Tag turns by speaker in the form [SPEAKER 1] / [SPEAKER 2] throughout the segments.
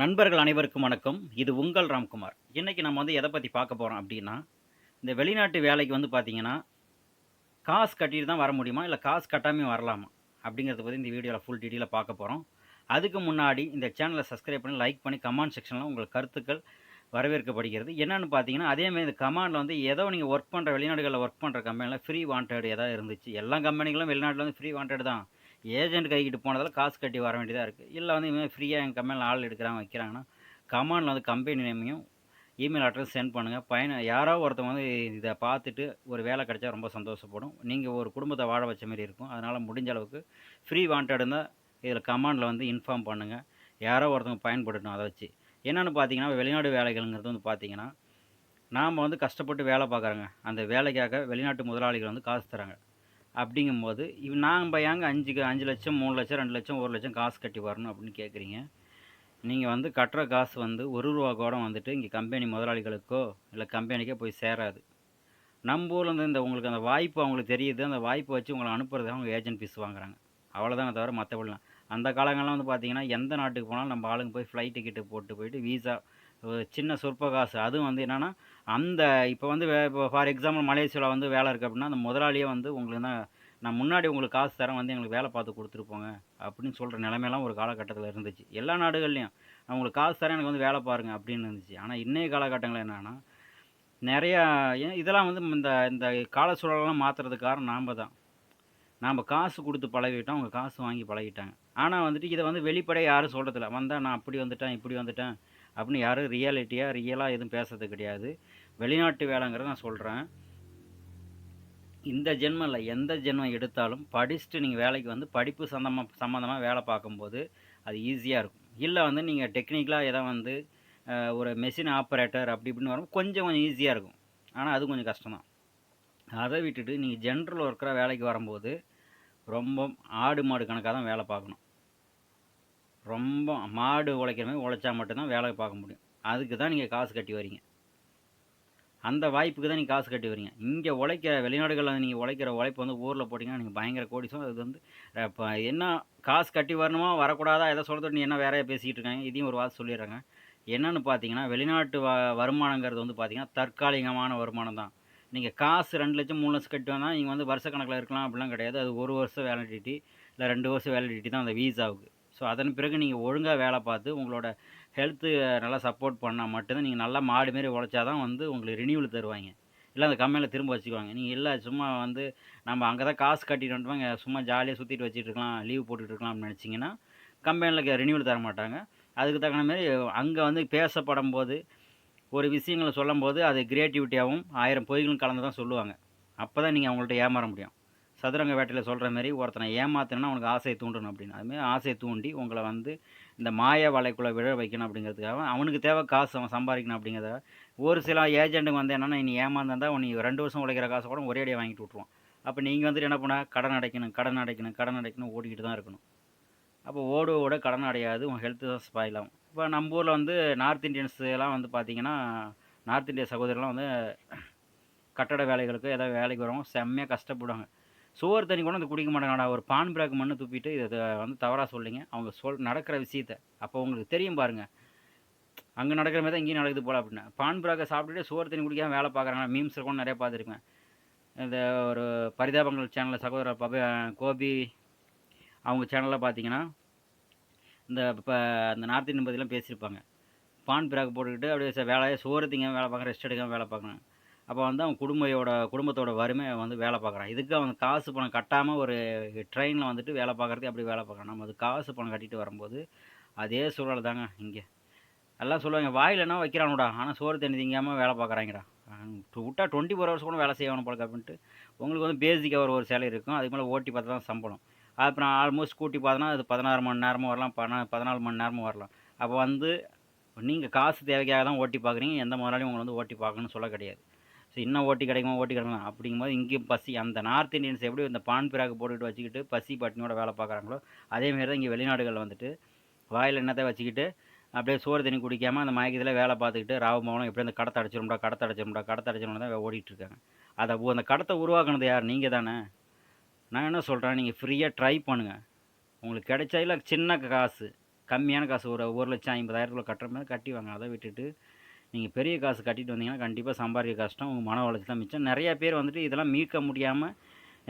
[SPEAKER 1] நண்பர்கள் அனைவருக்கும் வணக்கம். இது உங்கள் ராம்குமார். இன்றைக்கி நம்ம வந்து எதை பற்றி பார்க்க போகிறோம் அப்படின்னா இந்த வெளிநாட்டு வேலைக்கு வந்து பார்த்தீங்கன்னா காசு கட்டிட்டு தான் வர முடியுமா? இல்லை காசு கட்டாமல் வரலாமா? அப்படிங்கிறத பற்றி இந்த வீடியோவில் ஃபுல் டீட்டெயிலாக பார்க்க போகிறோம் அதுக்கு முன்னாடி இந்த சேனலை சப்ஸ்கிரைப் பண்ணி லைக் பண்ணி கமெண்ட் செக்ஷனில் உங்கள் கருத்துக்கள் வரவேற்கப்படுகிறது. என்னென்னு பார்த்தீங்கன்னா அதேமாதிரி இந்த கமாண்டில் வந்து ஏதோ நீங்கள் ஒர்க் பண்ணுற வெளிநாடுகளில் ஒர்க் பண்ணுற கம்பெனியில் ஃப்ரீ வாண்டட் ஏதாவது இருந்துச்சு. எல்லா கம்பெனிகளும் வெளிநாட்டில் வந்து ஃப்ரீ வாண்டட் தான். ஏஜென்ட் கைக்கிட்டு போனதால் காசு கட்டி வர வேண்டியதாக இருக்குது இல்லை வந்து இனிமேல் ஃப்ரீயாக எங்கள் கம்பெனியில் ஆள் எடுக்கிறாங்க வைக்கிறாங்கன்னா கமாண்டில் வந்து கம்பெனி நேமையும் இமெயில் அட்ரஸ் சென்ட் பண்ணுங்கள் பயண யாரோ ஒருத்தவங்க வந்து இதை பார்த்துட்டு ஒரு வேலை கிடைச்சா ரொம்ப சந்தோஷப்படும். நீங்கள் ஒரு குடும்பத்தை வாழ வச்ச மாதிரி இருக்கும். அதனால் முடிஞ்ச அளவுக்கு ஃப்ரீ வாண்டட் இருந்தால் இதில் கமாண்டில் வந்து இன்ஃபார்ம் பண்ணுங்கள் யாரோ ஒருத்தவங்க பயன்படுத்தணும் அதை வச்சு. என்னென்னு பார்த்தீங்கன்னா வெளிநாடு வேலைகள்ங்கிறது வந்து பார்த்தீங்கன்னா நாம் வந்து கஷ்டப்பட்டு வேலை பார்க்குறாங்க அந்த வேலைக்காக வெளிநாட்டு முதலாளிகள் வந்து காசு தராங்க அப்படிங்கும்போது இவ் நாம் ஏங்க அஞ்சு அஞ்சு லட்சம் மூணு லட்சம் ரெண்டு லட்சம் ஒரு லட்சம் காசு கட்டி வரணும் அப்படின்னு கேட்குறீங்க. நீங்கள் வந்து கட்டுற காசு வந்து ஒரு ரூபா கூட வந்துட்டு இங்கே கம்பெனி முதலாளிகளுக்கோ இல்லை கம்பெனிக்கோ போய் சேராது. நம்ம ஊரில் இந்த உங்களுக்கு அந்த வாய்ப்பு அவங்களுக்கு தெரியுது அந்த வாய்ப்பை வச்சு உங்களை அனுப்புறது அவங்க ஏஜென்ட் ஃபீஸ் வாங்குறாங்க. அவ்வளோதான் தவிர மற்றபடிலாம் அந்த காலங்கள்லாம் வந்து பார்த்தீங்கன்னா எந்த நாட்டுக்கு போனாலும் நம்ம ஆளுங்க போய் ஃப்ளைட் டிக்கெட்டு போட்டு போயிட்டு வீசா சின்ன சொற்ப காசு அதுவும் வந்து என்னென்னா அந்த இப்போ வந்து வே இப்போ ஃபார் எக்ஸாம்பிள் மலேசியாவில் வந்து வேலை இருக்குது அப்படின்னா அந்த முதலாளியே வந்து உங்களுக்கு தான் நான் முன்னாடி உங்களுக்கு காசு தரேன் வந்து எங்களுக்கு வேலை பார்த்து கொடுத்துருப்போங்க அப்படின்னு சொல்கிற நிலைமையெல்லாம் ஒரு காலகட்டத்தில் இருந்துச்சு. எல்லா நாடுகள்லையும் நான் உங்களுக்கு காசு தரேன் எனக்கு வந்து வேலை பாருங்கள் அப்படின்னு இருந்துச்சு. ஆனால் இன்றைய காலகட்டங்கள் என்னென்னா நிறையா ஏன் இதெல்லாம் வந்து இந்த இந்த கால சூழலெல்லாம் மாற்றுறதுக்கு காரணம் நாம் தான். நாம் காசு கொடுத்து பழகிட்டோம் அவங்க காசு வாங்கி பழகிட்டாங்க. ஆனால் வந்துட்டு இதை வந்து வெளிப்படையாக யாரும் சொல்கிறதில்ல வந்தால் நான் அப்படி வந்துட்டேன் இப்படி வந்துட்டேன் அப்படின்னு யாரும் ரியாலிட்டியாக ரியலாக எதுவும் பேசுறது கிடையாது. வெளிநாட்டு வேலைங்கிறத நான் சொல்கிறேன் இந்த ஜென்மம் இல்லை எந்த ஜென்மம் எடுத்தாலும் படிச்சுட்டு நீங்கள் வேலைக்கு வந்து படிப்பு சம்மந்தமாக சம்மந்தமாக வேலை பார்க்கும்போது அது ஈஸியாக இருக்கும். இல்லை வந்து நீங்கள் டெக்னிக்கலாக எதாவது வந்து ஒரு மெஷின் ஆப்ரேட்டர் அப்படி இப்படின்னு வரும் கொஞ்சம் கொஞ்சம் ஈஸியாக இருக்கும். ஆனால் அது கொஞ்சம் கஷ்டம்தான். அதை விட்டுட்டு நீங்கள் ஜென்ரல் ஒர்க்கராக வேலைக்கு வரும்போது ரொம்ப ஆடு மாடு கணக்காக தான் வேலை பார்க்கணும். ரொம்ப மாடு உழைக்கிற மாதிரி உழைச்சா மட்டும்தான் வேலை பார்க்க முடியும். அதுக்கு தான் நீங்கள் காசு கட்டி வரீங்க அந்த வாய்ப்புக்கு தான் நீங்கள் காசு கட்டி வரீங்க இங்கே உழைக்கிற வெளிநாடுகளில் நீங்கள் உழைக்கிற உழைப்பு வந்து ஊரில் போட்டிங்கன்னா நீங்கள் பயங்கர கோடிசம் அது வந்து இப்போ என்ன காசு கட்டி வரணுமா வரக்கூடாதா எதை சொல்கிறது நீ என்ன வேறையாக பேசிக்கிட்டு இருக்காங்க? இதையும் ஒரு வார்த்தை சொல்லிடுறாங்க. என்னன்னு பார்த்தீங்கன்னா வெளிநாட்டு வ வருமானங்கிறது வந்து பார்த்தீங்கன்னா தற்காலிகமான வருமானம் தான். நீங்கள் காசு ரெண்டு லட்சம் மூணு லட்சம் கட்டி வந்தால் நீங்கள் வந்து வருஷக்கணக்கில் இருக்கலாம் அப்படிலாம் கிடையாது. அது ஒரு வருஷம் வேலிடிட்டி இல்லை ரெண்டு வருஷம் வேலிடிட்டி தான் அந்த வீசாவுக்கு. ஸோ அதன் பிறகு நீங்கள் ஒழுங்காக வேலை பார்த்து உங்களோட ஹெல்த்து நல்லா சப்போர்ட் பண்ணால் மட்டும்தான் நீங்கள் நல்லா மாடு மாரி உழைச்சா தான் வந்து உங்களுக்கு ரினியூவல் தருவாங்க. இல்லை அந்த கம்பெனியில் திரும்ப வச்சுக்குவாங்க. நீங்கள் இல்லை சும்மா வந்து நம்ம அங்கே தான் காசு கட்டிட்டு வந்துட்டுவாங்க சும்மா ஜாலியாக சுற்றிட்டு வச்சுட்டு இருக்கலாம் லீவ் போட்டுட்டு இருக்கலாம் அப்படின்னு நினச்சிங்கன்னா கம்பெனியில் ரினியூவல் தர மாட்டாங்க. அதுக்கு தகுந்த மாதிரி அங்கே வந்து பேசப்படும் போது ஒரு விஷயங்களை சொல்லும்போது அது கிரியேட்டிவிட்டியாகவும் ஆயிரம் பொய்களும் கலந்து தான் சொல்லுவாங்க. அப்போ தான் நீங்கள் அவங்கள்ட்ட ஏமாற முடியும். சதுரங்க வேட்டையில் சொல்கிற மாதிரி ஒருத்தனை ஏமாத்தினா அவனுக்கு ஆசையை தூண்டணும் அப்படின்னு. அதுமாதிரி ஆசையை தூண்டி உங்களை வந்து இந்த மாய வலைக்குள்ளே விழ வைக்கணும் அப்படிங்கிறதுக்காக அவனுக்கு தேவை காசு அவன் சம்பாதிக்கணும் அப்படிங்கிறத. ஒரு சில ஏஜென்ட்டுக்கு வந்து என்னென்னா நீ ஏமாந்தா நீ ரெண்டு வருஷம் உழைக்கிற காசை கூட ஒரே அடியாக வாங்கிட்டு விட்ருவான் அப்போ நீங்கள் வந்துட்டு என்ன பண்ணால் கடன் அடைக்கணும் கடன் அடைக்கணும் கடன் அடைக்கணும் ஓடிக்கிட்டு தான் இருக்கணும். அப்போ ஓட ஓட கடன் அடையாது உன் ஹெல்த்து தான் ஸ்பாயில் ஆகும். இப்போ நம்ம ஊரில் வந்து நார்த் இந்தியன்ஸ் எல்லாம் வந்து பார்த்தீங்கன்னா நார்த் இந்திய சகோதரர்லாம் வந்து கட்டட வேலைகளுக்கு ஏதாவது வேலைக்கு வரவங்க செம்மையாக கஷ்டப்படுவாங்க. சோறு தண்ணி கூட அந்த குடிக்க மாட்டாங்கடா. ஒரு பான் பிராக் மண்ணு துப்பிட்டு இதை வந்து தவறாக சொல்லிங்க அவங்க சொல் நடக்கிற விஷயத்த. அப்போ உங்களுக்கு தெரியும் பாருங்கள் அங்கே நடக்கிற மாதிரி தான் இங்கேயும் நடக்குது போல அப்படின்னு. பான் பிராக்கை சாப்பிட்டுட்டு சோறு தண்ணி குடிக்காம வேலை பார்க்குறாங்க மீம்ஸில் கூட நிறைய பார்த்துருக்கேன். இந்த ஒரு பரிதாபங்கள் சேனலில் சகோதரர் பப கோபி அவங்க சேனலில் பார்த்தீங்கன்னா இந்த இப்போ அந்த நார்த் இந்தியன் பற்றிலாம் பேசியிருப்பாங்க. பான் பிராக் போட்டுக்கிட்டு அப்படியே வேலையை சோறு திங்க வேலை பார்க்குறேன் ரெஸ்ட் எடுக்காமல் வேலை பார்க்குறேன். அப்போ வந்து அவன் குடும்பத்தோட குடும்பத்தோட வறுமை வந்து வேலை பார்க்குறான். இதுக்கு அவன் காசு பணம் கட்டாமல் ஒரு ட்ரெயினில் வந்துட்டு வேலை பார்க்குறதே அப்படி வேலை பார்க்குறான். நம்ம அது காசு பணம் கட்டிட்டு வரும்போது அதே சூழல் தாங்க இங்கே. எல்லாம் சொல்லுவாங்க வாயில் என்ன வைக்கிறானுடா? ஆனால் சோறு தண்ணி திங்காமல் வேலை பார்க்குறாங்கடா. விட்டா டுவெண்ட்டி ஃபோர் ஹவர்ஸ் கூட வேலை செய்யணும் போல அப்படின்ட்டு உங்களுக்கு வந்து பேசிக்காக ஒரு ஒரு சேலை இருக்கும். அதுக்கு மேலே ஓட்டி பார்த்தா தான் சம்பளம். அப்புறம் ஆல்மோஸ்ட் கூட்டி பார்த்தோன்னா அது பதினாறு மணி நேரமும் வரலாம். பன பதினாலு மணி நேரமும் வரலாம். அப்போ வந்து நீங்கள் காசு தேவைக்காக தான் ஓட்டி பார்க்குறீங்க. எந்த முதலாளியும் உங்களை வந்து ஓட்டி பார்க்கணும்னு சொல்ல கிடையாது. ஸோ இன்னும் ஓட்டி கிடைக்குமா ஓட்டி கிடைக்குமா அப்படிங்கும்போது இங்கேயும் பசி அந்த நார்த் இந்தியன்ஸ் எப்படி இந்த பான் பிராக்கு போட்டுக்கிட்டு வச்சுக்கிட்டு பசி பட்டினியோட வேலை பார்க்குறாங்களோ அதேமாரி தான் இங்கே வெளிநாடுகளில் வந்துட்டு வாயில் என்னத்தை வச்சுக்கிட்டு அப்படியே சோறு தண்ணி குடிக்காமல் அந்த மயக்கத்தில் வேலை பார்த்துக்கிட்டு ராவு மௌனம் எப்படி அந்த கடத்தை அடைச்சிரும்டா கடத்தை அடைச்சிரும்டா கடத்தை அடைச்சிரும்டா தான் ஓடிட்டுருக்காங்க அதை அந்த கடத்தை உருவாக்குனது யார்? நீங்கள் தானே. நான் என்ன சொல்கிறேன் நீங்கள் ஃப்ரீயாக ட்ரை பண்ணுங்கள் உங்களுக்கு கிடைச்சா இல்லை சின்ன காசு கம்மியான காசு ஒரு ஒரு லட்சம் ஐம்பதாயிரத்துக்குள்ள கட்டுற மாதிரி கட்டி வாங்க. அதை விட்டுட்டு நீங்கள் பெரிய காசு கட்டிட்டு வந்தீங்கன்னா கண்டிப்பாக சம்பாதிக்க கஷ்டம் உங்கள் மன வளர்ச்சி தான் மிச்சம். நிறையா பேர் வந்துட்டு இதெல்லாம் மீட்க முடியாமல்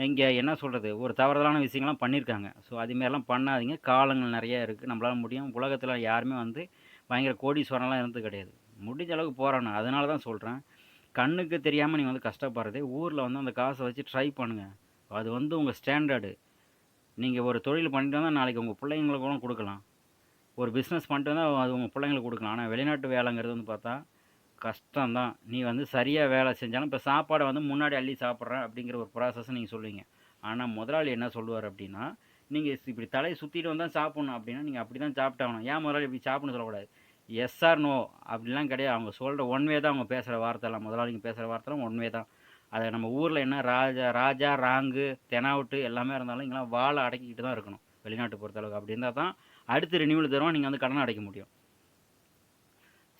[SPEAKER 1] இங்கே என்ன சொல்கிறது ஒரு தவறுதலான விஷயங்கள்லாம் பண்ணியிருக்காங்க. ஸோ அதுமாரிலாம் பண்ணாதீங்க. காலங்கள் நிறையா இருக்குது நம்மளால் முடியும். உலகத்தில் யாருமே வந்து பயங்கர கோடீஸ்வரம்லாம் இருந்தது கிடையாது. முடிஞ்ச அளவுக்கு போகிறானு அதனால தான் சொல்கிறேன் கண்ணுக்கு தெரியாமல் நீங்கள் வந்து கஷ்டப்படுறதே. ஊரில் வந்து அந்த காசை வச்சு ட்ரை பண்ணுங்கள் அது வந்து உங்கள் ஸ்டாண்டர்டு நீங்கள் ஒரு தொழில் பண்ணிட்டு வந்தால் நாளைக்கு உங்கள் பிள்ளைங்களுக்கு கூட கொடுக்கலாம். ஒரு பிஸ்னஸ் பண்ணிட்டு வந்தால் அது உங்கள் பிள்ளைங்களுக்கு கொடுக்கலாம். ஆனால் வெளிநாட்டு வேலைங்கிறது வந்து பார்த்தா கஷ்டம்தான். நீ வந்து சரியாக வேலை செஞ்சாலும் இப்போ சாப்பாடை வந்து முன்னாடி அள்ளி சாப்பிட்றேன் அப்படிங்கிற ஒரு ப்ராசஸ் நீங்கள் சொல்லுவீங்க. ஆனால் முதலாளி என்ன சொல்லுவார் அப்படின்னா நீங்கள் இப்படி தலையை சுற்றிட்டு வந்தால் சாப்பிட்ணும் அப்படின்னா நீங்கள் அப்படி தான் சாப்பிட்டாகணும் ஏன் முதலாளி இப்படி சாப்பிட்ணும் சொல்லக்கூடாது. எஸ் ஆர் நோ அப்படிலாம் கிடையாது. அவங்க சொல்கிற ஒன்வே தான் அவங்க பேசுகிற வார்த்தைலாம் முதலாளிங்க பேசுகிற வார்த்தைலாம் ஒன்வே தான். அதை நம்ம ஊரில் என்ன ராஜா ராஜா ராங்கு தெனாவுட்டு எல்லாமே இருந்தாலும் இங்கெல்லாம் வாழை அடக்கிக்கிட்டு தான் இருக்கணும். வெளிநாட்டு பொறுத்தளவுக்கு அப்படி இருந்தால் தான் அடுத்து ரினியூவல் தருவோம் நீங்கள் வந்து கடன் அடைக்க முடியும்.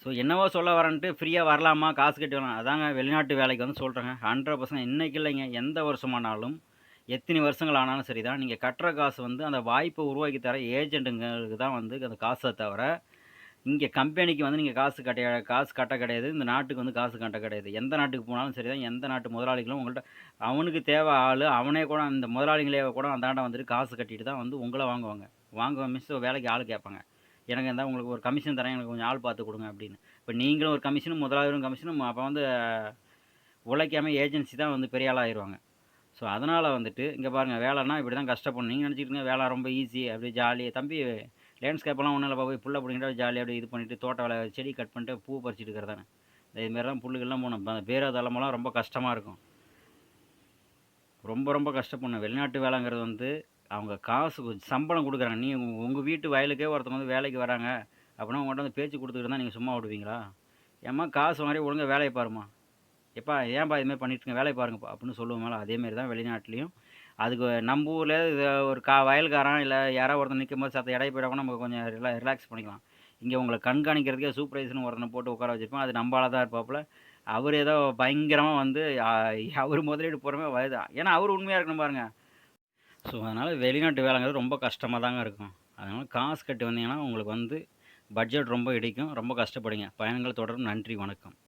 [SPEAKER 1] ஸோ என்னவோ சொல்ல வரேன்ட்டு ஃப்ரீயாக வரலாமா? காசு கட்டி வரலாம்? அதாங்க வெளிநாட்டு வேலைக்கு வந்து சொல்கிறேங்க ஹண்ட்ரட் பர்சன்ட் இன்றைக்கி இல்லைங்க. எந்த வருஷமானாலும் எத்தனை வருஷங்கள் ஆனாலும் சரி தான் நீங்கள் கட்டுற காசு வந்து அந்த வாய்ப்பை உருவாக்கி தர ஏஜெண்ட்டுங்களுக்கு தான் வந்து அந்த காசை தவிர இங்கே கம்பெனிக்கு வந்து நீங்கள் காசு கட்ட காசு கட்ட கிடையாது. இந்த நாட்டுக்கு வந்து காசு கட்ட கிடையாது. எந்த நாட்டுக்கு போனாலும் சரி தான் எந்த நாட்டு முதலாளிகளும் உங்கள்கிட்ட அவனுக்கு தேவை ஆள் அவனே கூட அந்த முதலாளிகளே கூட அந்தாண்ட வந்துட்டு காசு கட்டிட்டு தான் வந்து உங்களை வாங்குவாங்க. வாங்குவ மிஸ் வேலைக்கு ஆள் கேட்பாங்க. எனக்கு இருந்தால் உங்களுக்கு ஒரு கமிஷன் தரேன் எனக்கு கொஞ்சம் ஆள் பார்த்து கொடுங்க அப்படின்னு. இப்போ நீங்களும் ஒரு கமிஷனும் முதலாளியும் கமிஷனும் அப்போ வந்து உழைக்காமல் ஏஜென்சி தான் வந்து பெரிய ஆளாக ஆயிடுவாங்க ஸோ அதனால் வந்துட்டு இங்கே பாருங்கள் வேலைன்னா இப்படி தான் கஷ்டப்படணும் நீங்கள் நினச்சிக்கிட்டு வேலை ரொம்ப ஈஸி அப்படி ஜாலியாக தம்பி லேண்ட்ஸ்கேப்லாம் ஒன்றும் இல்லை போய் புள்ள பிடிங்கிட்டா ஜாலியாக அப்படியே இது பண்ணிவிட்டு தோட்ட வேலை செடி கட் பண்ணிட்டு பூ பறிச்சிட்டு இருக்கிறதானே இதுமாரி தான் புல்லுகள்லாம் போகணும் அந்த பேரதளமெல்லாம் ரொம்ப கஷ்டமாக இருக்கும். ரொம்ப ரொம்ப கஷ்டப்படணும். வெளிநாட்டு வேலைங்கிறது வந்து அவங்க காசு கொஞ்சம் சம்பளம் கொடுக்குறாங்க. நீ உங்கள் வீட்டு வயலுக்கே ஒருத்தவங்க வந்து வேலைக்கு வராங்க. அப்படின்னா உங்கள்கிட்ட வந்து பேச்சு கொடுத்துக்கிட்டு இருந்தால் நீங்கள் சும்மா விடுவீங்களா? ஏம்மா காசு வாங்கி ஒழுங்காக வேலையை பாருமா எப்பா ஏன்பா இதுமாதிரி பண்ணிட்டுருங்க வேலையை பாருங்கப்பா அப்படின்னு சொல்லுவோம்ல அதேமாரி தான் வெளிநாட்டிலையும். அதுக்கு நம்ம ஊரில் ஒரு கா வயல்காரன் இல்லை யாராவது ஒருத்தன் நிற்கும் போது சத்த இடையே போயிடாமல் நம்ம கொஞ்சம் ரிலா ரிலாக்ஸ் பண்ணிக்கலாம். இங்கே உங்களை கண்காணிக்கிறதுக்கே சூப்பர்வைசர்னு ஒருத்தனை போட்டு உட்கார வச்சுருப்போம் அது நம்மளால தான் இருப்பாப்புல. அவர் ஏதோ பயங்கரமாக வந்து அவர் முதலீடு போகிறமே வருது ஏன்னா அவர் உண்மையாக இருக்கணும் பாருங்கள் ஸோ அதனால் வெளிநாட்டு வேலைங்கிறது ரொம்ப கஷ்டமாக தாங்க இருக்கும். அதனால் காசு கட்டி வந்தீங்கன்னா உங்களுக்கு வந்து பட்ஜெட் ரொம்ப இடிக்கும். ரொம்ப கஷ்டப்படுங்க. பயணங்கள் தொடரும். நன்றி. வணக்கம்.